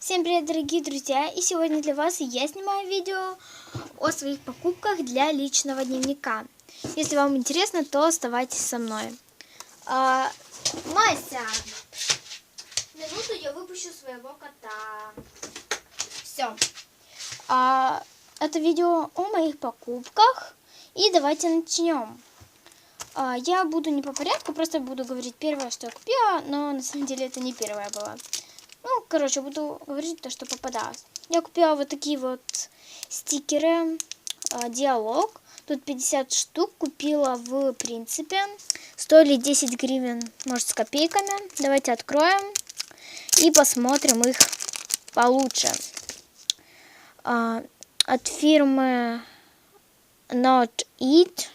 Всем привет, дорогие друзья! И сегодня для вас я снимаю видео о своих покупках для личного дневника. Если вам интересно, то оставайтесь со мной. А, Мася! Минуту я выпущу своего кота. Все. А, это видео о моих покупках. И давайте начнем. А, я буду не по порядку, просто буду говорить первое, что я купила, но на самом деле это не первое было. Ну, короче, буду говорить то, что попадалось. Я купила вот такие вот стикеры э, Диалог. Тут 50 штук. Купила в принципе. Стоили 10 гривен, может, с копейками. Давайте откроем и посмотрим их получше. А, от фирмы Not Eat.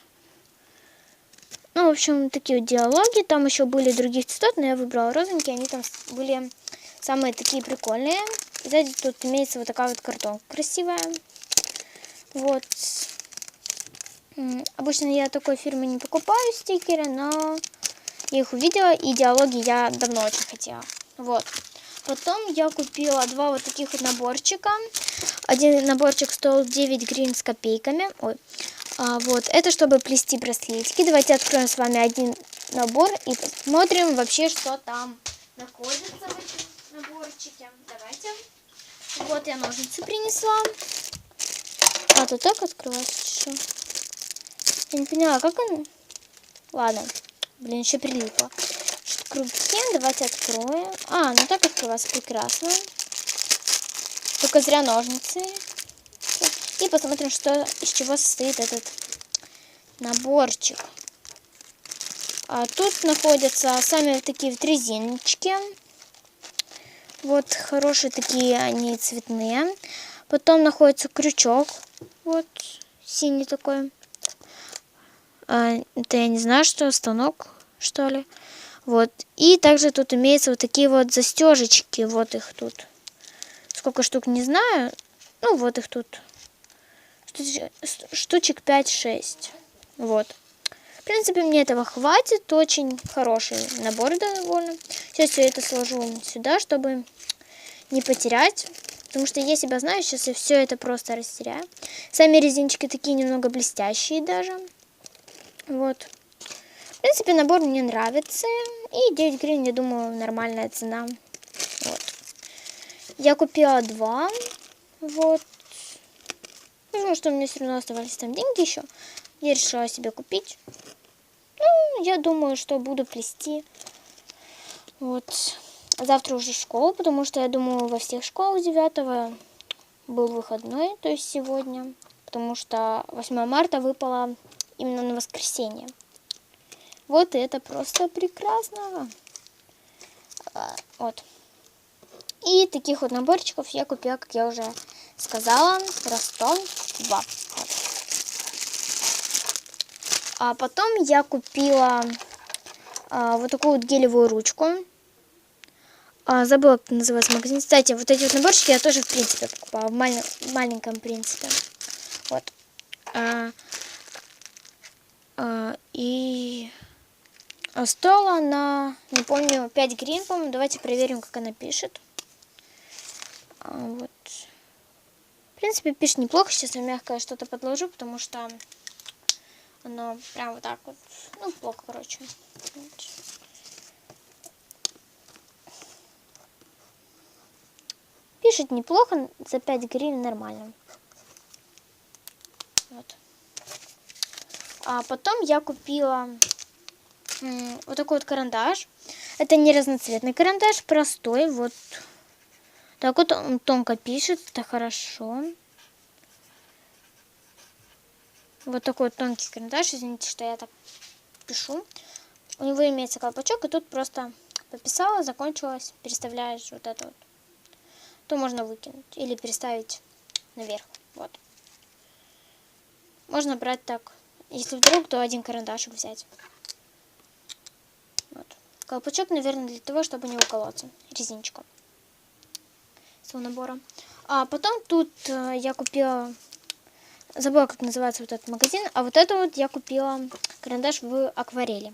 Ну, в общем, такие вот диалоги. Там еще были других цветов, но я выбрала розовенькие. Они там были Самые такие прикольные. Сзади тут имеется вот такая вот картонка красивая. Вот. Обычно я такой фирмы не покупаю стикеры, но я их увидела, и диалоги я давно очень хотела. Вот. Потом я купила два вот таких вот наборчика. Один наборчик стоил 9 гривен с копейками. Ой. А, вот. Это чтобы плести браслетики. Давайте откроем с вами один набор и посмотрим вообще, что там находится наборчике. Давайте. Вот я ножницы принесла. А, тут так открывается еще. Я не поняла, как он... Ладно. Блин, еще прилипло. Круги. Давайте откроем. А, ну так открывается прекрасно. Только зря ножницы. И посмотрим, что из чего состоит этот наборчик. А тут находятся сами такие вот резиночки. Вот хорошие такие они цветные. Потом находится крючок. Вот синий такой. А, это я не знаю, что станок, что ли. Вот. И также тут имеются вот такие вот застежечки. Вот их тут. Сколько штук, не знаю. Ну, вот их тут. Штучек 5-6. Вот. В принципе, мне этого хватит. Очень хороший набор довольно. Сейчас все это сложу сюда, чтобы не потерять. Потому что я себя знаю, сейчас я все это просто растеряю. Сами резиночки такие немного блестящие даже. Вот. В принципе, набор мне нравится. И 9 гривен, я думаю, нормальная цена. Вот. Я купила два. Вот. Потому что у меня все равно оставались там деньги еще. Я решила себе купить. Ну, я думаю, что буду плести. Вот. Завтра уже школа, потому что я думаю, во всех школах 9 был выходной, то есть сегодня. Потому что 8 марта выпало именно на воскресенье. Вот и это просто прекрасно. А, вот. И таких вот наборчиков я купила, как я уже сказала, Ростон 2. Вот. А потом я купила а, вот такую вот гелевую ручку. А, забыла, как называется магазин. Кстати, вот эти вот наборчики я тоже, в принципе, покупала. В, маль... маленьком принципе. Вот. А, а, и стоила она, не помню, 5 гривен, по-моему. Давайте проверим, как она пишет. А, вот. В принципе, пишет неплохо. Сейчас я мягкое что-то подложу, потому что оно прям вот так вот. Ну, плохо, короче. Пишет неплохо, за 5 гривен нормально. Вот. А потом я купила вот такой вот карандаш. Это не разноцветный карандаш, простой. Вот так вот он тонко пишет, это хорошо. Вот такой вот тонкий карандаш. Извините, что я так пишу. У него имеется колпачок, и тут просто пописала, закончилось, переставляешь вот это вот. То можно выкинуть или переставить наверх. Вот. Можно брать так. Если вдруг, то один карандашик взять. Вот. Колпачок, наверное, для того, чтобы не уколоться резиночком своего набора. А потом тут э, я купила Забыла, как называется вот этот магазин. А вот это вот я купила карандаш в акварели.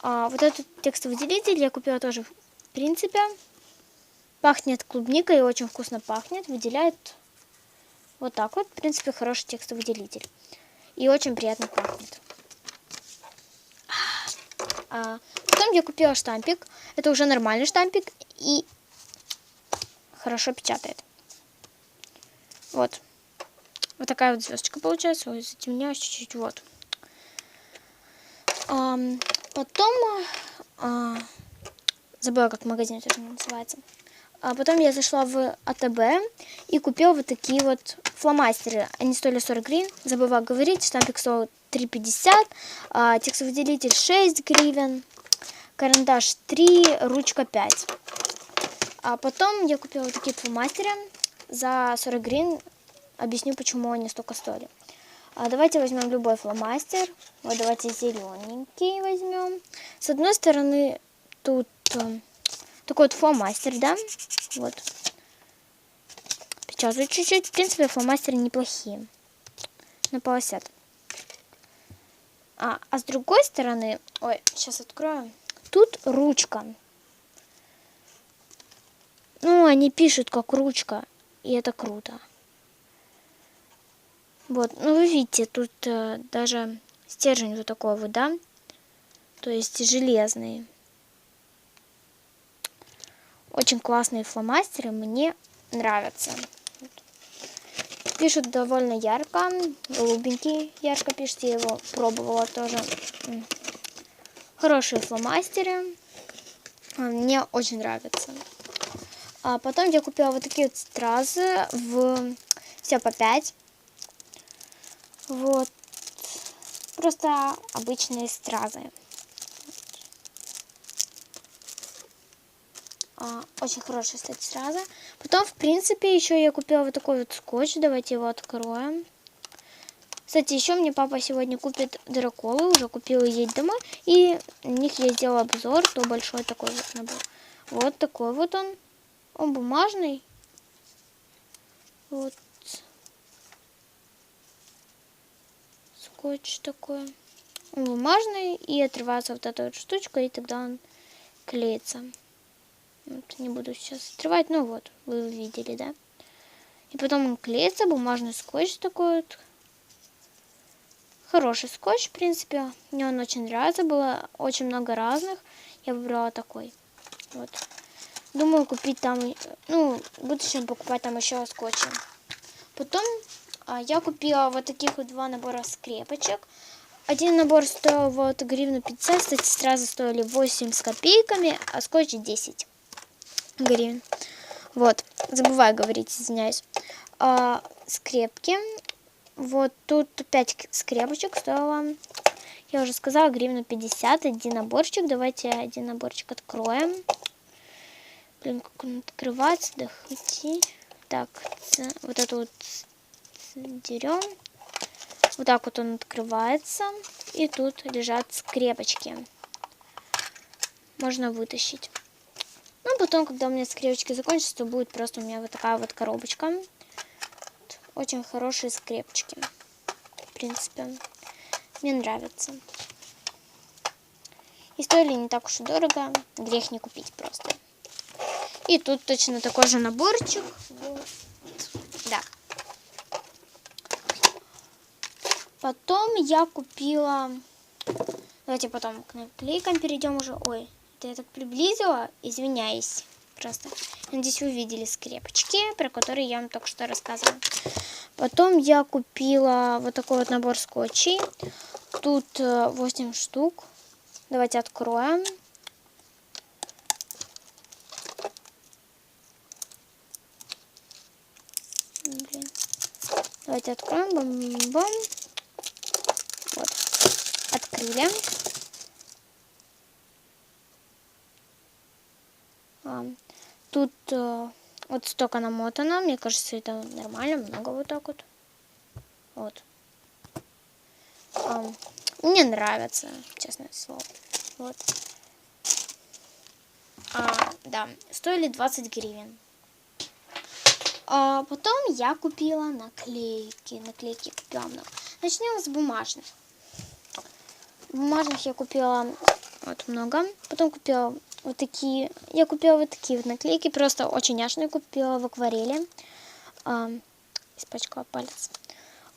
А вот этот текстовый делитель я купила тоже в принципе. Пахнет клубникой очень вкусно пахнет. Выделяет вот так вот. В принципе, хороший текстовыделитель. И очень приятно пахнет. А, потом я купила штампик. Это уже нормальный штампик. И хорошо печатает. Вот. Вот такая вот звездочка получается. Ой, затемняю чуть-чуть. Вот. А, потом... А, забыла, как магазин тоже называется. А потом я зашла в АТБ и купила вот такие вот фломастеры. Они стоили 40 гривен. Забыла говорить, штампик стоил 3,50, а текстовыделитель 6 гривен, карандаш 3, ручка 5. А потом я купила вот такие фломастеры за 40 гривен. Объясню, почему они столько стоили. А давайте возьмем любой фломастер. Вот давайте зелененький возьмем. С одной стороны тут э, такой вот фломастер, да? Вот. Печатаю чуть-чуть. В принципе, фломастеры неплохие. На полосят. А, а с другой стороны... Ой, сейчас открою. Тут ручка. Ну, они пишут как ручка. И это круто. Вот, ну вы видите, тут э, даже стержень вот такой вот, да? То есть железный. Очень классные фломастеры, мне нравятся. Пишут довольно ярко, голубенький ярко пишет, я его пробовала тоже. Хорошие фломастеры, а, мне очень нравятся. А потом я купила вот такие вот стразы в все по 5. Вот. Просто обычные стразы. А, очень хороший, кстати, сразу. Потом, в принципе, еще я купила вот такой вот скотч. Давайте его откроем. Кстати, еще мне папа сегодня купит драколы. Уже купила ей домой. И на них я сделала обзор. То большой такой вот набор. Вот такой вот он. Он бумажный. Вот. Скотч такой. Он бумажный. И отрывается вот эта вот штучка. И тогда он клеится. Вот, не буду сейчас открывать, ну вот, вы увидели, да? И потом он клеится, бумажный скотч такой вот. Хороший скотч, в принципе. Мне он очень нравится, было очень много разных. Я выбрала такой. Вот. Думаю купить там, ну, в будущем покупать там еще скотчи. Потом а, я купила вот таких вот два набора скрепочек. Один набор стоил вот гривну 50, кстати, сразу стоили 8 с копейками, а скотч 10 гривен. Вот, забываю говорить, извиняюсь. А, скрепки. Вот тут 5 скрепочек стоило. Я уже сказала, гривну 50, один наборчик. Давайте один наборчик откроем. Блин, как он открывается, да хоть. Так, вот это вот дерем. Вот так вот он открывается. И тут лежат скрепочки. Можно вытащить. Потом, когда у меня скрепочки закончатся, то будет просто у меня вот такая вот коробочка. Очень хорошие скрепочки. В принципе, мне нравятся. И стоили не так уж и дорого. Грех не купить просто. И тут точно такой же наборчик. Да. Потом я купила... Давайте потом к наклейкам перейдем уже. Ой, это я так приблизила, извиняюсь просто. Надеюсь, вы видели скрепочки, про которые я вам только что рассказывала. Потом я купила вот такой вот набор скотчей. Тут 8 э, штук. Давайте откроем. Блин. Давайте откроем. Бам-бам. Вот. Открыли. Тут э, вот столько намотано. Мне кажется, это нормально. Много вот так вот. Вот. А, мне нравится, честное слово. Вот. А, да, стоили 20 гривен. А потом я купила наклейки. Наклейки купила много. Начнем с бумажных. Бумажных я купила вот много. Потом купила вот такие. Я купила вот такие вот наклейки. Просто очень няшные купила в акварели. А, испачкала палец.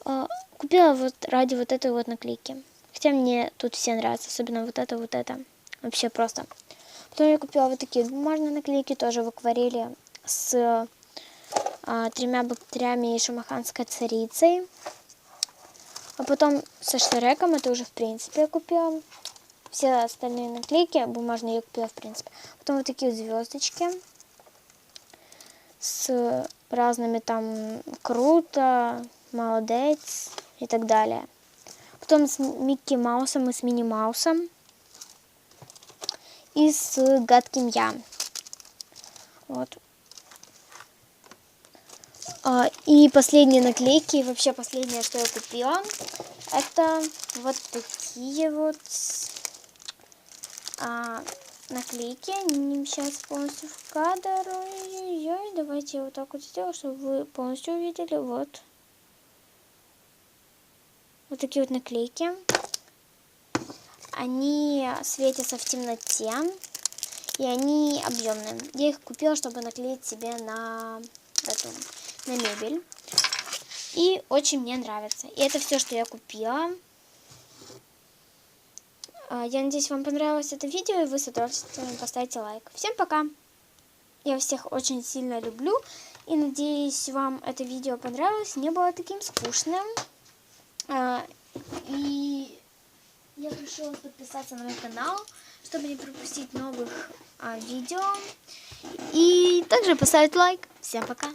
А, купила вот ради вот этой вот наклейки. Хотя мне тут все нравятся, особенно вот это, вот это. Вообще просто. Потом я купила вот такие бумажные наклейки, тоже в акварели с а, тремя бактериями и шамаханской царицей. А потом со Шреком, это уже в принципе я купила. Все остальные наклейки бумажные я купила в принципе. Потом вот такие звездочки с разными там круто, молодец и так далее. Потом с Микки Маусом и с Мини Маусом. И с гадким я. Вот. А, и последние наклейки, вообще последнее, что я купила, это вот такие вот а, наклейки. Они вмещаются полностью в кадр. Ой-ой-ой, давайте я вот так вот сделаю, чтобы вы полностью увидели. Вот. Вот такие вот наклейки. Они светятся в темноте. И они объемные. Я их купила, чтобы наклеить себе на эту на мебель. И очень мне нравится. И это все, что я купила. А, я надеюсь, вам понравилось это видео, и вы с удовольствием поставите лайк. Всем пока! Я всех очень сильно люблю, и надеюсь, вам это видео понравилось, не было таким скучным. А, и я решила подписаться на мой канал, чтобы не пропустить новых а, видео. И также поставить лайк. Всем пока!